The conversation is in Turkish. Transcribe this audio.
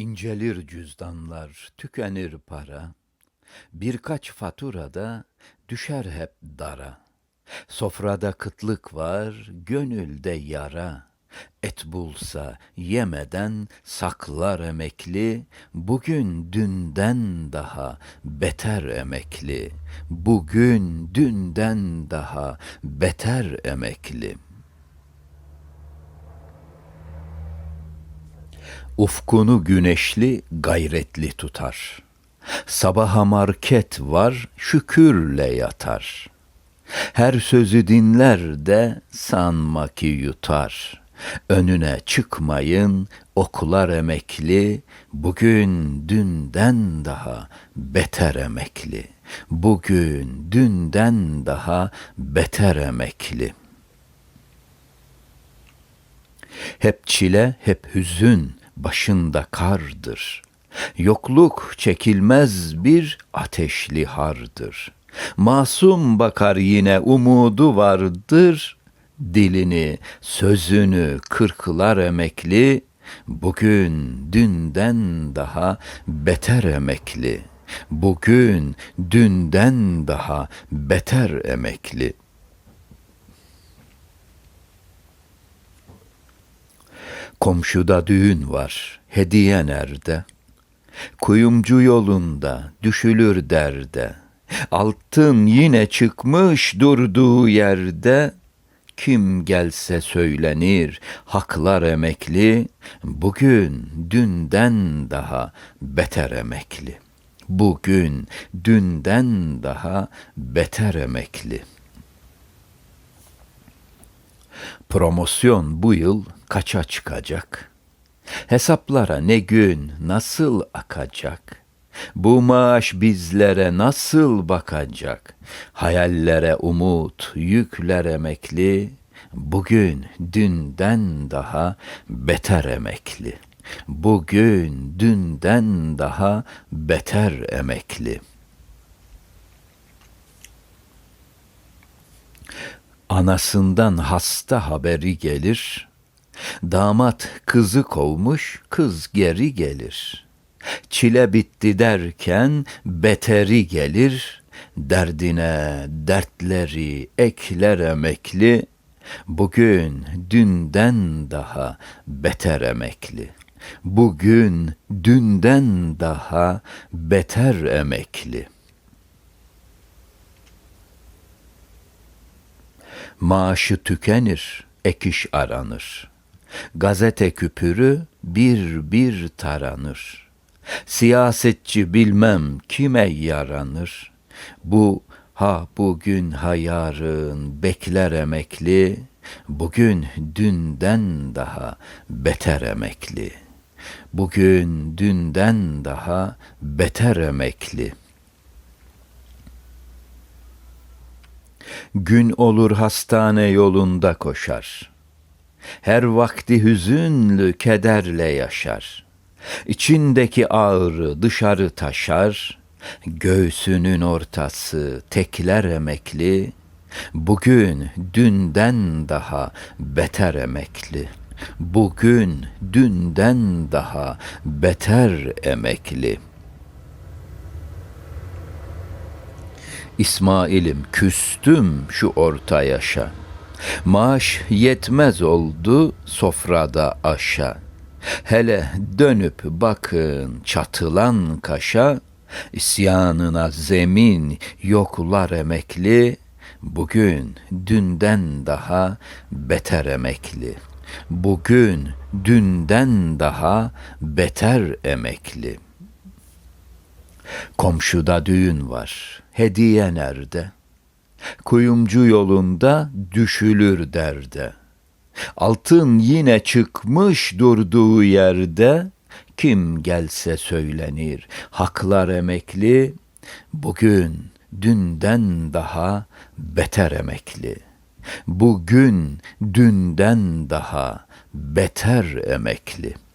İncelir cüzdanlar, tükenir para. Birkaç faturada düşer hep dara. Sofrada kıtlık var, gönülde yara. Et bulsa yemeden saklar emekli, bugün dünden daha beter emekli. Bugün dünden daha beter emekli.'' Ufkunu güneşli, gayretli tutar. Sabaha market var, şükürle yatar. Her sözü dinler de sanma ki yutar. Önüne çıkmayın, okular emekli, bugün dünden daha beter emekli. Bugün dünden daha beter emekli. Hep çile, hep hüzün, başında kardır. Yokluk çekilmez bir ateşli hardır. Masum bakar yine umudu vardır. Dilini, sözünü kırklar emekli, bugün dünden daha beter emekli. Bugün dünden daha beter emekli.'' Komşuda düğün var, hediye nerede? Kuyumcu yolunda düşülür derde. Altın yine çıkmış durduğu yerde. Kim gelse söylenir, haklar emekli. Bugün dünden daha beter emekli. Bugün dünden daha beter emekli.'' Promosyon bu yıl kaça çıkacak? Hesaplara ne gün nasıl akacak? Bu maaş bizlere nasıl bakacak? Hayallere umut, yükler emekli, bugün dünden daha beter emekli. Bugün dünden daha beter emekli.'' Anasından hasta haberi gelir. Damat kızı kovmuş, kız geri gelir. Çile bitti derken beteri gelir. Derdine dertleri ekler emekli. Bugün dünden daha beter emekli. Bugün dünden daha beter emekli.'' maaşı tükenir, ekiş aranır. Gazete küpürü bir bir taranır. Siyasetçi bilmem kime yaranır. Bu ha bugün ha yarın bekler emekli, bugün dünden daha beter emekli. Bugün dünden daha beter emekli.'' Gün olur hastane yolunda koşar. Her vakti hüzünlü kederle yaşar. İçindeki ağrı dışarı taşar. Göğsünün ortası tekler emekli. Bugün dünden daha beter emekli. Bugün dünden daha beter emekli.'' İsmail'im küstüm şu orta yaşa. Maaş yetmez oldu sofrada aşa. Hele dönüp bakın çatılan kaşa, isyanına zemin yoklar emekli, bugün dünden daha beter emekli. Bugün dünden daha beter emekli.'' Komşuda düğün var, hediye nerede? Kuyumcu yolunda düşülür derde. Altın yine çıkmış durduğu yerde, kim gelse söylenir, haklar emekli, bugün dünden daha beter emekli. Bugün dünden daha beter emekli.''